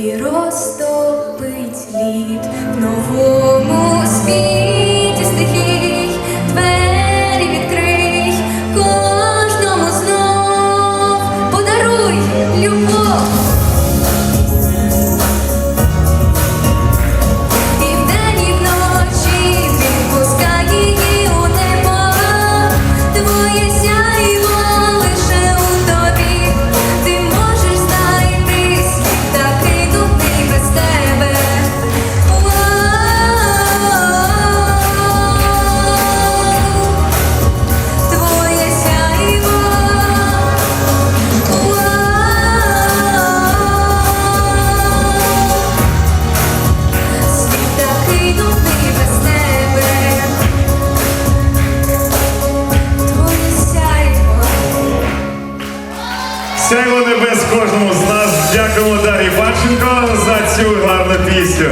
вирости. небес кожному з нас. Дякуємо Дарі Панченко за цю гарну пісню.